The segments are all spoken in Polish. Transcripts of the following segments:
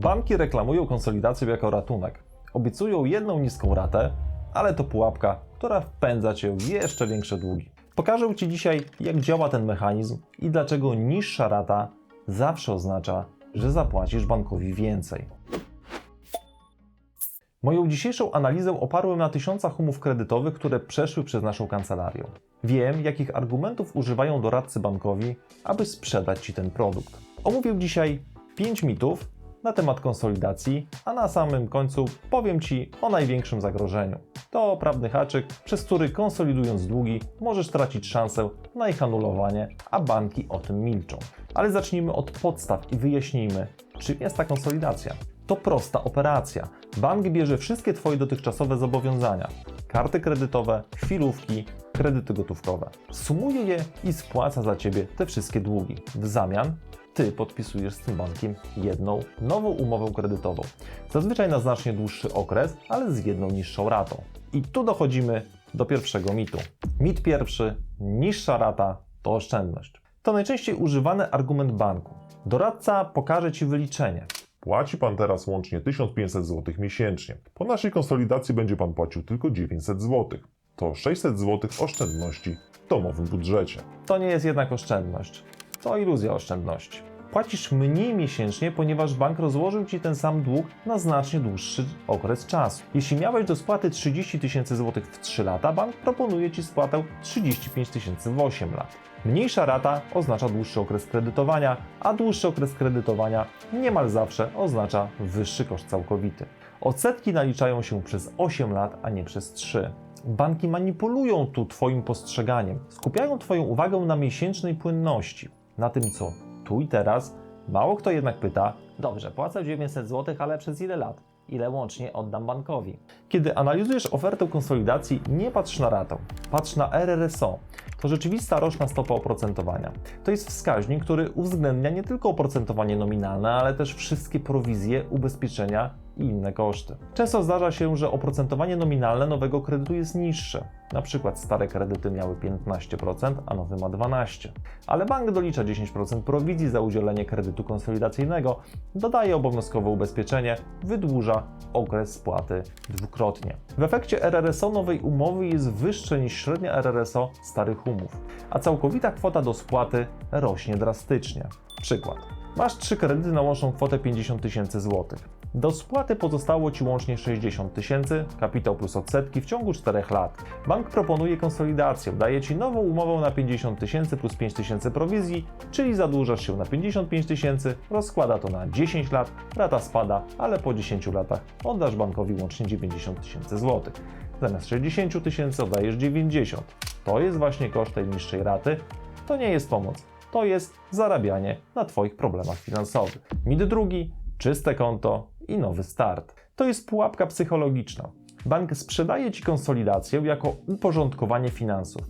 Banki reklamują konsolidację jako ratunek. Obiecują jedną niską ratę, ale to pułapka, która wpędza cię w jeszcze większe długi. Pokażę Ci dzisiaj, jak działa ten mechanizm i dlaczego niższa rata zawsze oznacza, że zapłacisz bankowi więcej. Moją dzisiejszą analizę oparłem na tysiącach umów kredytowych, które przeszły przez naszą kancelarię. Wiem, jakich argumentów używają doradcy bankowi, aby sprzedać Ci ten produkt. Omówię dzisiaj 5 mitów na temat konsolidacji, a na samym końcu powiem Ci o największym zagrożeniu. To prawny haczyk, przez który konsolidując długi możesz tracić szansę na ich anulowanie, a banki o tym milczą. Ale zacznijmy od podstaw i wyjaśnijmy, czym jest ta konsolidacja. To prosta operacja. Bank bierze wszystkie Twoje dotychczasowe zobowiązania karty kredytowe, chwilówki, kredyty gotówkowe. Sumuje je i spłaca za Ciebie te wszystkie długi. W zamian Ty podpisujesz z tym bankiem jedną nową umowę kredytową. Zazwyczaj na znacznie dłuższy okres, ale z jedną niższą ratą. I tu dochodzimy do pierwszego mitu. Mit pierwszy: niższa rata to oszczędność. To najczęściej używany argument banku. Doradca pokaże Ci wyliczenie. Płaci pan teraz łącznie 1500 zł miesięcznie. Po naszej konsolidacji będzie pan płacił tylko 900 zł. To 600 zł oszczędności w domowym budżecie. To nie jest jednak oszczędność. To iluzja oszczędności. Płacisz mniej miesięcznie, ponieważ bank rozłożył Ci ten sam dług na znacznie dłuższy okres czasu. Jeśli miałeś do spłaty 30 tysięcy złotych w 3 lata, bank proponuje Ci spłatę 35 tysięcy w 8 lat. Mniejsza rata oznacza dłuższy okres kredytowania, a dłuższy okres kredytowania niemal zawsze oznacza wyższy koszt całkowity. Odsetki naliczają się przez 8 lat, a nie przez 3. Banki manipulują tu Twoim postrzeganiem, skupiają Twoją uwagę na miesięcznej płynności, na tym co tu i teraz. Mało kto jednak pyta, dobrze, płacę 900 zł, ale przez ile lat? Ile łącznie oddam bankowi? Kiedy analizujesz ofertę konsolidacji, nie patrz na ratę, patrz na RRSO. To rzeczywista roczna stopa oprocentowania. To jest wskaźnik, który uwzględnia nie tylko oprocentowanie nominalne, ale też wszystkie prowizje, ubezpieczenia i inne koszty. Często zdarza się, że oprocentowanie nominalne nowego kredytu jest niższe. Na przykład stare kredyty miały 15%, a nowy ma 12%. Ale bank dolicza 10% prowizji za udzielenie kredytu konsolidacyjnego, dodaje obowiązkowe ubezpieczenie, wydłuża okres spłaty dwukrotnie. W efekcie RRSO nowej umowy jest wyższe niż średnia RRSO starych umów, a całkowita kwota do spłaty rośnie drastycznie. Przykład. Masz trzy kredyty na łączną kwotę 50 tysięcy złotych. Do spłaty pozostało Ci łącznie 60 tysięcy, kapitał plus odsetki w ciągu 4 lat. Bank proponuje konsolidację, daje Ci nową umowę na 50 tysięcy plus 5 tysięcy prowizji, czyli zadłużasz się na 55 tysięcy, rozkłada to na 10 lat, rata spada, ale po 10 latach oddasz bankowi łącznie 90 tysięcy złotych. Zamiast 60 tysięcy oddajesz 90. To jest właśnie koszt tej niższej raty. To nie jest pomoc, to jest zarabianie na Twoich problemach finansowych. Mit drugi, czyste konto i nowy start. To jest pułapka psychologiczna. Bank sprzedaje Ci konsolidację jako uporządkowanie finansów.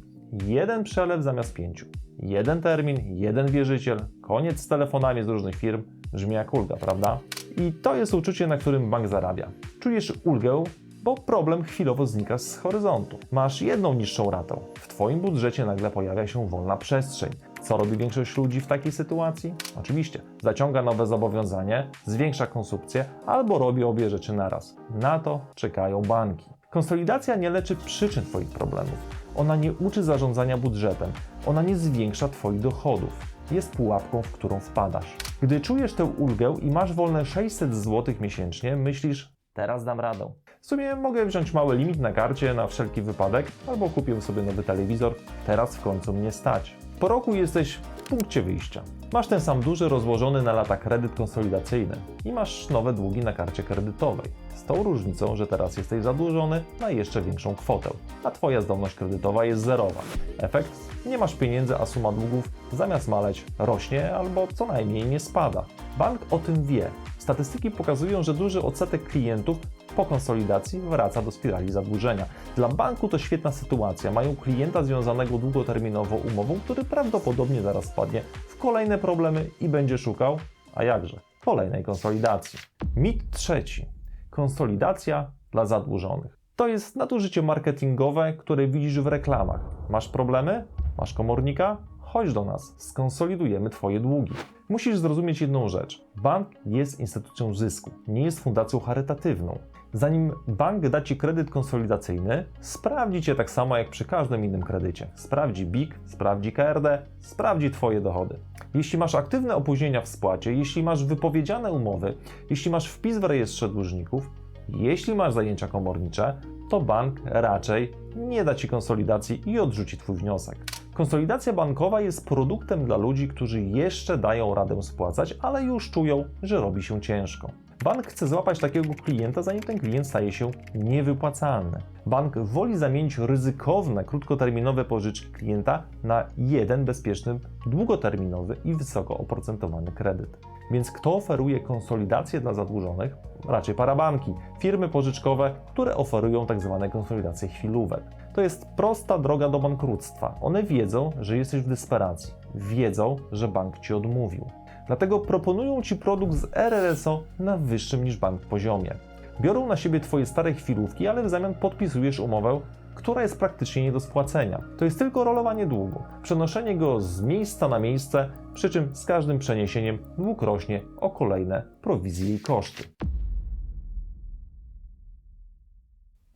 Jeden przelew zamiast pięciu. Jeden termin, jeden wierzyciel, koniec z telefonami z różnych firm. Brzmi jak ulga, prawda? I to jest uczucie, na którym bank zarabia. Czujesz ulgę, bo problem chwilowo znika z horyzontu. Masz jedną niższą ratę. W Twoim budżecie nagle pojawia się wolna przestrzeń. Co robi większość ludzi w takiej sytuacji? Oczywiście, zaciąga nowe zobowiązanie, zwiększa konsumpcję albo robi obie rzeczy naraz. Na to czekają banki. Konsolidacja nie leczy przyczyn Twoich problemów. Ona nie uczy zarządzania budżetem. Ona nie zwiększa Twoich dochodów. Jest pułapką, w którą wpadasz. Gdy czujesz tę ulgę i masz wolne 600 zł miesięcznie, myślisz, teraz dam radę. W sumie mogę wziąć mały limit na karcie na wszelki wypadek, albo kupię sobie nowy telewizor, teraz w końcu mnie stać. Po roku jesteś w punkcie wyjścia. Masz ten sam duży, rozłożony na lata kredyt konsolidacyjny i masz nowe długi na karcie kredytowej. Z tą różnicą, że teraz jesteś zadłużony na jeszcze większą kwotę, a Twoja zdolność kredytowa jest zerowa. Efekt? Nie masz pieniędzy, a suma długów zamiast maleć rośnie albo co najmniej nie spada. Bank o tym wie. Statystyki pokazują, że duży odsetek klientów po konsolidacji wraca do spirali zadłużenia. Dla banku to świetna sytuacja. Mają klienta związanego długoterminowo umową, który prawdopodobnie zaraz wpadnie w kolejne problemy i będzie szukał, a jakże, kolejnej konsolidacji. Mit trzeci. Konsolidacja dla zadłużonych. To jest nadużycie marketingowe, które widzisz w reklamach. Masz problemy? Masz komornika? Chodź do nas, skonsolidujemy Twoje długi. Musisz zrozumieć jedną rzecz. Bank jest instytucją zysku, nie jest fundacją charytatywną. Zanim bank da Ci kredyt konsolidacyjny, sprawdzi Cię tak samo jak przy każdym innym kredycie. Sprawdzi BIK, sprawdzi KRD, sprawdzi Twoje dochody. Jeśli masz aktywne opóźnienia w spłacie, jeśli masz wypowiedziane umowy, jeśli masz wpis w rejestrze dłużników, jeśli masz zajęcia komornicze, to bank raczej nie da Ci konsolidacji i odrzuci Twój wniosek. Konsolidacja bankowa jest produktem dla ludzi, którzy jeszcze dają radę spłacać, ale już czują, że robi się ciężko. Bank chce złapać takiego klienta, zanim ten klient staje się niewypłacalny. Bank woli zamienić ryzykowne, krótkoterminowe pożyczki klienta na jeden bezpieczny, długoterminowy i wysoko oprocentowany kredyt. Więc kto oferuje konsolidację dla zadłużonych? Raczej parabanki, firmy pożyczkowe, które oferują tzw. konsolidacje chwilówek. To jest prosta droga do bankructwa. One wiedzą, że jesteś w desperacji, wiedzą, że bank ci odmówił. Dlatego proponują ci produkt z RRSO na wyższym niż bank poziomie. Biorą na siebie twoje stare chwilówki, ale w zamian podpisujesz umowę, która jest praktycznie nie do spłacenia. To jest tylko rolowanie długu, przenoszenie go z miejsca na miejsce, przy czym z każdym przeniesieniem dług rośnie o kolejne prowizje i koszty.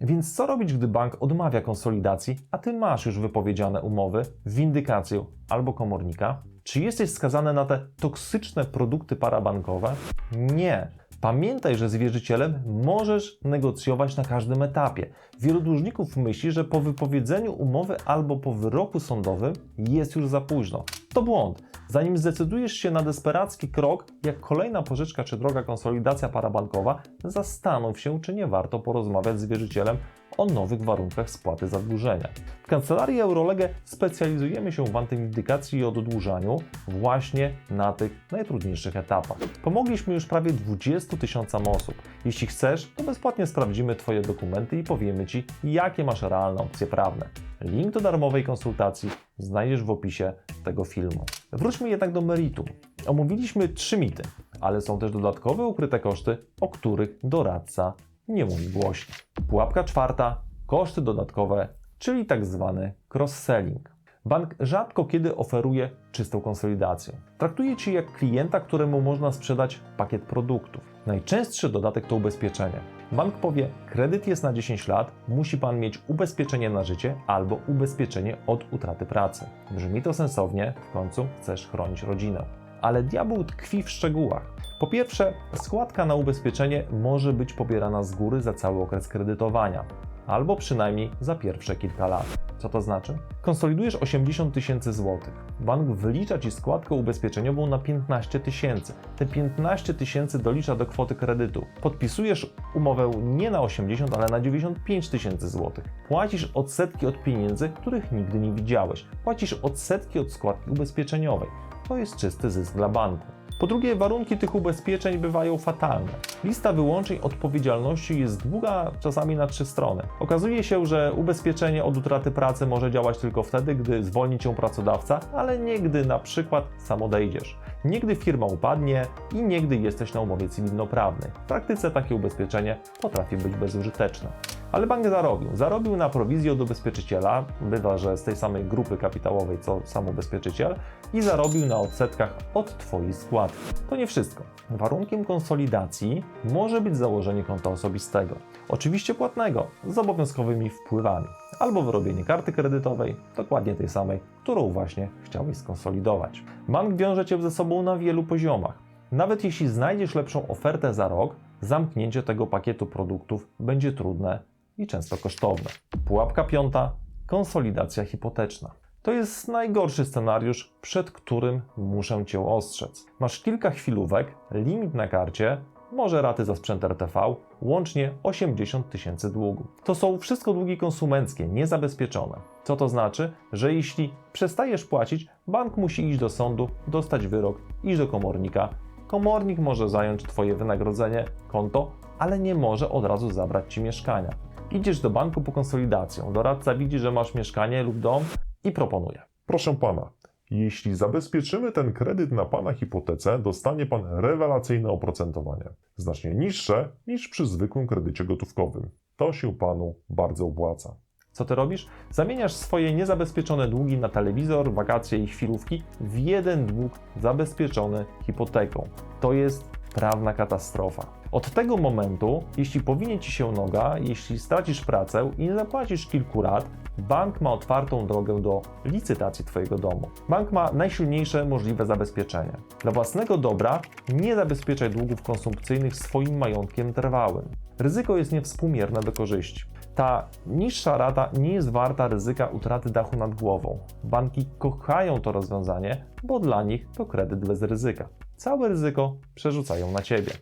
Więc co robić, gdy bank odmawia konsolidacji, a ty masz już wypowiedziane umowy, windykację albo komornika? Czy jesteś skazany na te toksyczne produkty parabankowe? Nie. Pamiętaj, że z wierzycielem możesz negocjować na każdym etapie. Wielu dłużników myśli, że po wypowiedzeniu umowy albo po wyroku sądowym jest już za późno. To błąd. Zanim zdecydujesz się na desperacki krok, jak kolejna pożyczka czy droga konsolidacja parabankowa, zastanów się, czy nie warto porozmawiać z wierzycielem o nowych warunkach spłaty zadłużenia. W kancelarii Eurolegę specjalizujemy się w antywindykacji i oddłużaniu właśnie na tych najtrudniejszych etapach. Pomogliśmy już prawie 20 tysiącom osób. Jeśli chcesz, to bezpłatnie sprawdzimy Twoje dokumenty i powiemy Ci, jakie masz realne opcje prawne. Link do darmowej konsultacji znajdziesz w opisie tego filmu. Wróćmy jednak do meritum. Omówiliśmy trzy mity, ale są też dodatkowe ukryte koszty, o których doradca nie mówi głośno. Pułapka czwarta, koszty dodatkowe, czyli tak zwany cross-selling. Bank rzadko kiedy oferuje czystą konsolidację. Traktuje Cię jak klienta, któremu można sprzedać pakiet produktów. Najczęstszy dodatek to ubezpieczenie. Bank powie, kredyt jest na 10 lat, musi Pan mieć ubezpieczenie na życie albo ubezpieczenie od utraty pracy. Brzmi to sensownie, w końcu chcesz chronić rodzinę. Ale diabeł tkwi w szczegółach. Po pierwsze, składka na ubezpieczenie może być pobierana z góry za cały okres kredytowania, albo przynajmniej za pierwsze kilka lat. Co to znaczy? Konsolidujesz 80 tysięcy złotych. Bank wylicza Ci składkę ubezpieczeniową na 15 tysięcy. Te 15 tysięcy dolicza do kwoty kredytu. Podpisujesz umowę nie na 80, ale na 95 tysięcy złotych. Płacisz odsetki od pieniędzy, których nigdy nie widziałeś. Płacisz odsetki od składki ubezpieczeniowej. To jest czysty zysk dla banku. Po drugie, warunki tych ubezpieczeń bywają fatalne. Lista wyłączeń odpowiedzialności jest długa, czasami na trzy strony. Okazuje się, że ubezpieczenie od utraty pracy może działać tylko wtedy, gdy zwolni cię pracodawca, ale nie gdy na przykład sam odejdziesz. Nie gdy firma upadnie i nie gdy jesteś na umowie cywilnoprawnej. W praktyce takie ubezpieczenie potrafi być bezużyteczne. Ale bank zarobił. Zarobił na prowizji od ubezpieczyciela, bywa, że z tej samej grupy kapitałowej co sam ubezpieczyciel, i zarobił na odsetkach od Twojej składki. To nie wszystko. Warunkiem konsolidacji może być założenie konta osobistego, oczywiście płatnego, z obowiązkowymi wpływami, albo wyrobienie karty kredytowej, dokładnie tej samej, którą właśnie chciałeś skonsolidować. Bank wiąże Cię ze sobą na wielu poziomach. Nawet jeśli znajdziesz lepszą ofertę za rok, zamknięcie tego pakietu produktów będzie trudne i często kosztowne. Pułapka piąta konsolidacja hipoteczna. To jest najgorszy scenariusz, przed którym muszę Cię ostrzec. Masz kilka chwilówek, limit na karcie, może raty za sprzęt RTV, łącznie 80 tysięcy długu. To są wszystko długi konsumenckie, niezabezpieczone. Co to znaczy? Że jeśli przestajesz płacić, bank musi iść do sądu, dostać wyrok, iść do komornika. Komornik może zająć Twoje wynagrodzenie, konto, ale nie może od razu zabrać Ci mieszkania. Idziesz do banku po konsolidację, doradca widzi, że masz mieszkanie lub dom i proponuje. Proszę pana, jeśli zabezpieczymy ten kredyt na pana hipotece, dostanie pan rewelacyjne oprocentowanie. Znacznie niższe niż przy zwykłym kredycie gotówkowym. To się panu bardzo opłaca. Co ty robisz? Zamieniasz swoje niezabezpieczone długi na telewizor, wakacje i chwilówki w jeden dług zabezpieczony hipoteką. To jest prawna katastrofa. Od tego momentu, jeśli powinie ci się noga, jeśli stracisz pracę i nie zapłacisz kilku rat, bank ma otwartą drogę do licytacji Twojego domu. Bank ma najsilniejsze możliwe zabezpieczenie. Dla własnego dobra nie zabezpieczaj długów konsumpcyjnych swoim majątkiem trwałym. Ryzyko jest niewspółmierne do korzyści. Ta niższa rata nie jest warta ryzyka utraty dachu nad głową. Banki kochają to rozwiązanie, bo dla nich to kredyt bez ryzyka. Całe ryzyko przerzucają na ciebie.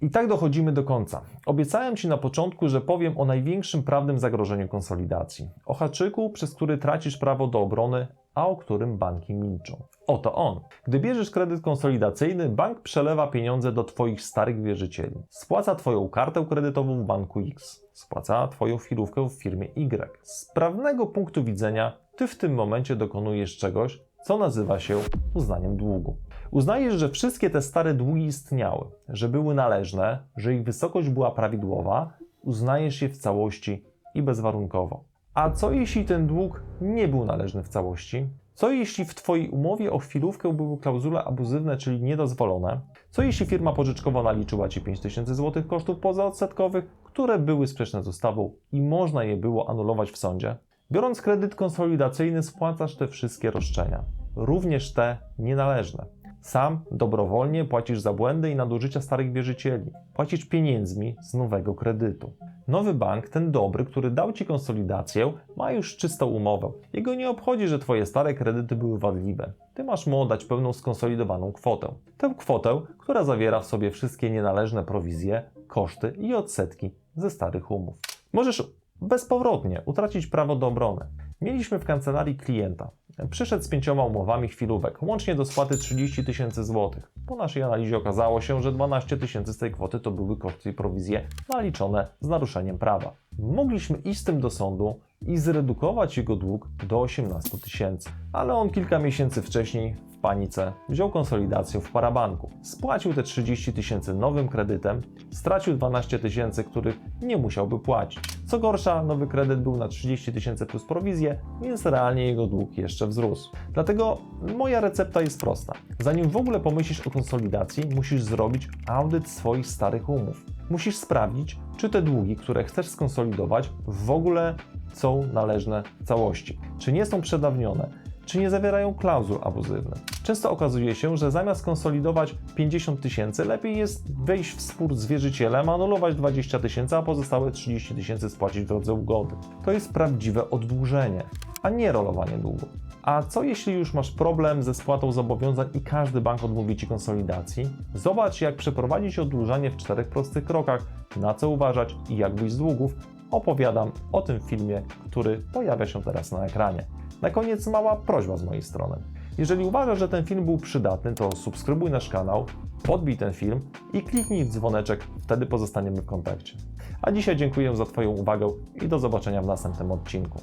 I tak dochodzimy do końca. Obiecałem Ci na początku, że powiem o największym prawnym zagrożeniu konsolidacji. O haczyku, przez który tracisz prawo do obrony, a o którym banki milczą. Oto on. Gdy bierzesz kredyt konsolidacyjny, bank przelewa pieniądze do Twoich starych wierzycieli. Spłaca Twoją kartę kredytową w banku X. Spłaca Twoją chwilówkę w firmie Y. Z prawnego punktu widzenia, Ty w tym momencie dokonujesz czegoś, co nazywa się uznaniem długu. Uznajesz, że wszystkie te stare długi istniały, że były należne, że ich wysokość była prawidłowa, uznajesz je w całości i bezwarunkowo. A co jeśli ten dług nie był należny w całości? Co jeśli w Twojej umowie o chwilówkę były klauzule abuzywne, czyli niedozwolone? Co jeśli firma pożyczkowa naliczyła Ci 5000 zł kosztów pozaodsetkowych, które były sprzeczne z ustawą i można je było anulować w sądzie? Biorąc kredyt konsolidacyjny, spłacasz te wszystkie roszczenia, również te nienależne. Sam dobrowolnie płacisz za błędy i nadużycia starych wierzycieli. Płacisz pieniędzmi z nowego kredytu. Nowy bank, ten dobry, który dał ci konsolidację, ma już czystą umowę. Jego nie obchodzi, że twoje stare kredyty były wadliwe. Ty masz mu oddać pełną skonsolidowaną kwotę. Tę kwotę, która zawiera w sobie wszystkie nienależne prowizje, koszty i odsetki ze starych umów. Możesz bezpowrotnie utracić prawo do obrony. Mieliśmy w kancelarii klienta. Przyszedł z pięcioma umowami chwilówek, łącznie do spłaty 30 tysięcy złotych. Po naszej analizie okazało się, że 12 tysięcy z tej kwoty to były koszty i prowizje naliczone z naruszeniem prawa. Mogliśmy iść z tym do sądu i zredukować jego dług do 18 tysięcy, ale on kilka miesięcy wcześniej w panice wziął konsolidację w parabanku. Spłacił te 30 tysięcy nowym kredytem, stracił 12 tysięcy, których nie musiałby płacić. Co gorsza, nowy kredyt był na 30 tysięcy plus prowizję, więc realnie jego dług jeszcze wzrósł. Dlatego moja recepta jest prosta. Zanim w ogóle pomyślisz o konsolidacji, musisz zrobić audyt swoich starych umów. Musisz sprawdzić, czy te długi, które chcesz skonsolidować, w ogóle są należne w całości. Czy nie są przedawnione, czy nie zawierają klauzul abuzywnych. Często okazuje się, że zamiast konsolidować 50 tysięcy, lepiej jest wejść w spór z wierzycielem, anulować 20 tysięcy, a pozostałe 30 tysięcy spłacić w drodze ugody. To jest prawdziwe oddłużenie, a nie rolowanie długu. A co jeśli już masz problem ze spłatą zobowiązań i każdy bank odmówi Ci konsolidacji? Zobacz, jak przeprowadzić oddłużanie w czterech prostych krokach, na co uważać i jak wyjść z długów. Opowiadam o tym filmie, który pojawia się teraz na ekranie. Na koniec mała prośba z mojej strony. Jeżeli uważasz, że ten film był przydatny, to subskrybuj nasz kanał, podbij ten film i kliknij w dzwoneczek, wtedy pozostaniemy w kontakcie. A dzisiaj dziękuję za Twoją uwagę i do zobaczenia w następnym odcinku.